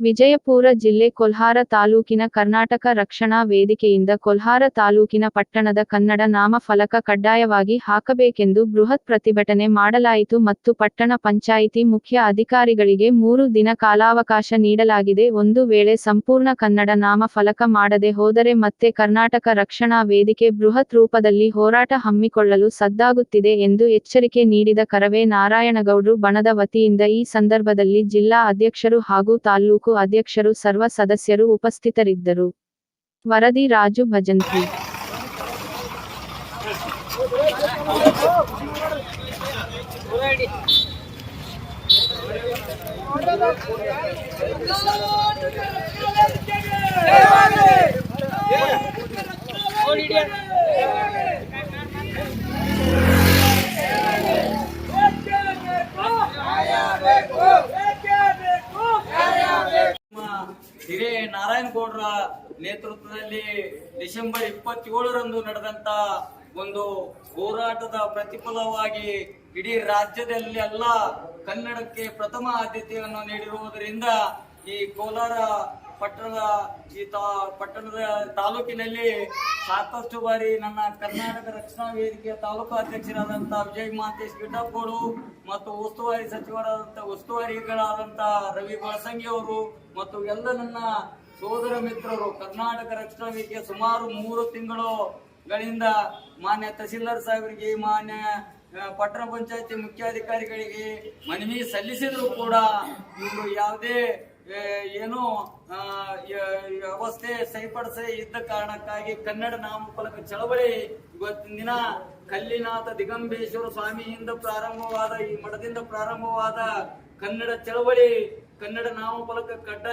ವಿಜಯಪುರ ಜಿಲ್ಲೆ ಕೊಲ್ಹಾರ ತಾಲೂಕಿನ ಕರ್ನಾಟಕ ರಕ್ಷಣಾ ವೇದಿಕೆಯಿಂದ ಕೊಲ್ಹಾರ ತಾಲೂಕಿನ ಪಟ್ಟಣದ ಕನ್ನಡ ನಾಮ ಫಲಕ ಕಡ್ಡಾಯವಾಗಿ ಹಾಕಬೇಕೆಂದು ಬೃಹತ್ ಪ್ರತಿಭಟನೆ ಮಾಡಲಾಯಿತು ಮತ್ತು ಪಟ್ಟಣ ಪಂಚಾಯಿತಿ ಮುಖ್ಯ ಅಧಿಕಾರಿಗಳಿಗೆ ಮೂರು ದಿನ ಕಾಲಾವಕಾಶ ನೀಡಲಾಗಿದೆ. ಒಂದು ವೇಳೆ ಸಂಪೂರ್ಣ ಕನ್ನಡ ನಾಮಫಲಕ ಮಾಡದೆ ಹೋದರೆ ಮತ್ತೆ ಕರ್ನಾಟಕ ರಕ್ಷಣಾ ವೇದಿಕೆ ಬೃಹತ್ ರೂಪದಲ್ಲಿ ಹೋರಾಟ ಹಮ್ಮಿಕೊಳ್ಳಲು ಸದ್ದಾಗುತ್ತಿದೆ ಎಂದು ಎಚ್ಚರಿಕೆ ನೀಡಿದ ಕರವೇ ನಾರಾಯಣಗೌಡ್ರು, ಬಣದ ವತಿಯಿಂದ ಈ ಸಂದರ್ಭದಲ್ಲಿ ಜಿಲ್ಲಾ ಅಧ್ಯಕ್ಷರು ಹಾಗೂ ತಾಲ್ಲೂಕು ಅಧ್ಯಕ್ಷರು ಸರ್ವ ಸದಸ್ಯರು ಉಪಸ್ಥಿತರಿದ್ದರು ವರದಿ ರಾಜು ಭಜಂತ್ರಿ ಹಿರೇ ನಾರಾಯಣಗೌಡರ ನೇತೃತ್ವದಲ್ಲಿ ಡಿಸೆಂಬರ್ ಇಪ್ಪತ್ತೇಳರಂದು ನಡೆದಂತ ಒಂದು ಹೋರಾಟದ ಪ್ರತಿಫಲವಾಗಿ ಇಡೀ ರಾಜ್ಯದಲ್ಲಿ ಎಲ್ಲ ಕನ್ನಡಕ್ಕೆ ಪ್ರಥಮ ಆದ್ಯತೆಯನ್ನು ನೀಡಿರುವುದರಿಂದ ಈ ಕೋಲಾರ ಪಟ್ಟಣದ ಈ ತಾ ಪಟ್ಟಣದ ತಾಲೂಕಿನಲ್ಲಿ ಸಾಕಷ್ಟು ಬಾರಿ ನನ್ನ ಕರ್ನಾಟಕ ರಕ್ಷಣಾ ವೇದಿಕೆಯ ತಾಲೂಕು ಅಧ್ಯಕ್ಷರಾದಂಥ ವಿಜಯ್ ಮಹಂತೇಶ್ ಗಿಡ್ಡಪ್ಪಗಳು ಮತ್ತು ಉಸ್ತುವಾರಿ ಸಚಿವರಾದಂಥ ಉಸ್ತುವಾರಿಗಳಾದಂಥ ರವಿ ಬಳಸಂಗಿ ಅವರು ಮತ್ತು ಎಲ್ಲ ನನ್ನ ಸೋದರ ಮಿತ್ರರು ಕರ್ನಾಟಕ ರಕ್ಷಣಾ ವೇದಿಕೆ ಸುಮಾರು ಮೂರು ತಿಂಗಳುಗಳಿಂದ ಮಾನ್ಯ ತಹಸೀಲ್ದಾರ್ ಸಾಹೇಬರಿಗೆ, ಮಾನ್ಯ ಪಟ್ಟಣ ಪಂಚಾಯತಿ ಮುಖ್ಯಾಧಿಕಾರಿಗಳಿಗೆ ಮನವಿ ಸಲ್ಲಿಸಿದ್ರು ಕೂಡ ಇವರು ಯಾವುದೇ ಏನು ವ್ಯವಸ್ಥೆ ಸರಿಪಡಿಸೇ ಇದ್ದ ಕಾರಣಕ್ಕಾಗಿ ಕನ್ನಡ ನಾಮಫಲಕ ಚಳವಳಿ ಇವತ್ತಿನ ದಿನ ಕಲ್ಲಿನಾಥ ದಿಗಂಬೇಶ್ವರ ಸ್ವಾಮಿಯಿಂದ ಪ್ರಾರಂಭವಾದ, ಈ ಮಠದಿಂದ ಪ್ರಾರಂಭವಾದ ಕನ್ನಡ ಚಳವಳಿ, ಕನ್ನಡ ನಾಮಫಲಕ ಕಡ್ಡಾಯ